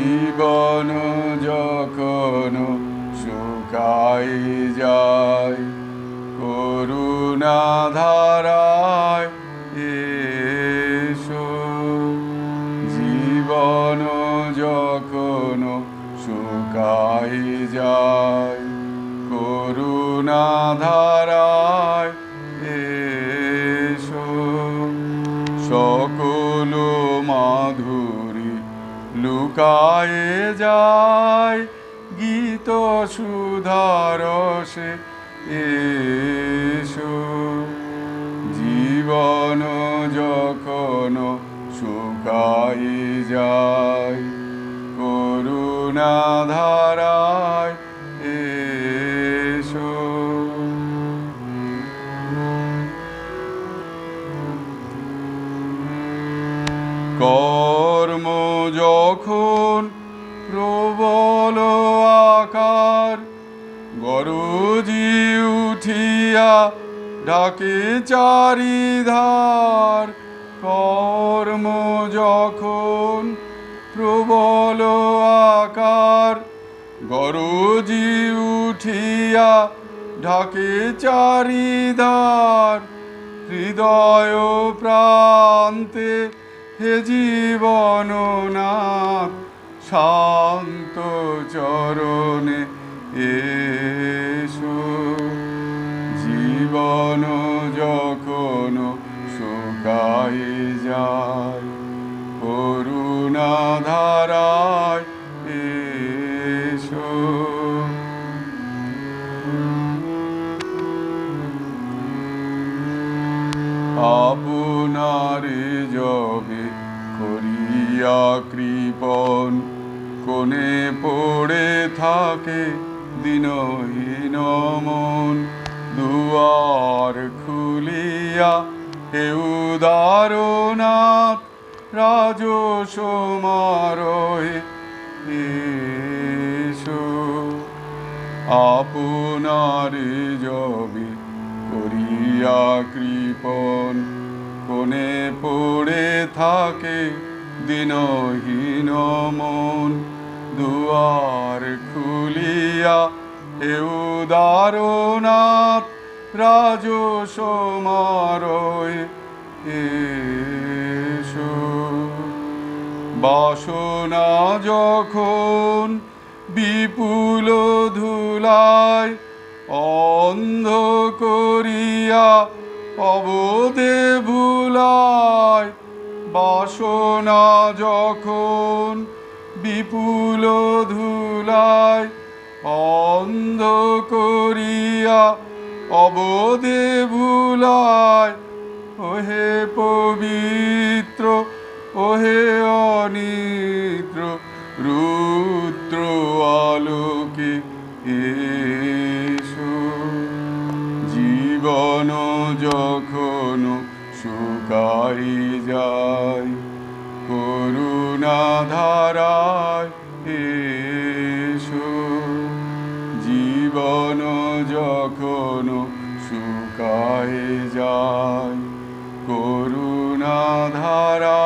জীবন যখন শুকাই যায় করুণা ধারায় জীবন যখন শুকাই যায় করুণা ধারায় এসো। সকল মাধুরী লুকায়ে যায় গীত সুধারসে এসো। জীবন যখন শুকাই যায় করুণা ধারায় এসো। কর্ম যখন প্রবল আকার গরজি উঠিয়া ডাকে চারিধার, কর্ম যখন প্রবল আকার গরজি উঠিয়া ঢাকে চারিধার, হৃদয় প্রান্তে হে জীবননাথ শান্ত চরণে এসো। জীবন যখন শুকাই যায় করুণা ধারায় এসো। আপনার জবে করিয়া কৃপন কোণে পড়ে থাকে দিনহীন মন দুয়ার খুলিয়া হে উদারনাথ রাজ সমারোহে আপনার জবে করিয়া কৃপন কোণে পড়ে থাকে দিনহীন মন দুয়ার খুলিয়া হে উদারনাথ রাজ এসো। বাসনা যখন বিপুল ধুলায় অন্ধ যখন বিপুল ধুলায় অন্ধ করিয়া অবদে ভুলায়, ওহে পবিত্র, ওহে অনিদ্র, রুদ্র আলোকে এসো। জীবন যখন শুকাই যায় করুণা ধারায় এসো। জীবন যখন শুকায় যায় করুণা ধারা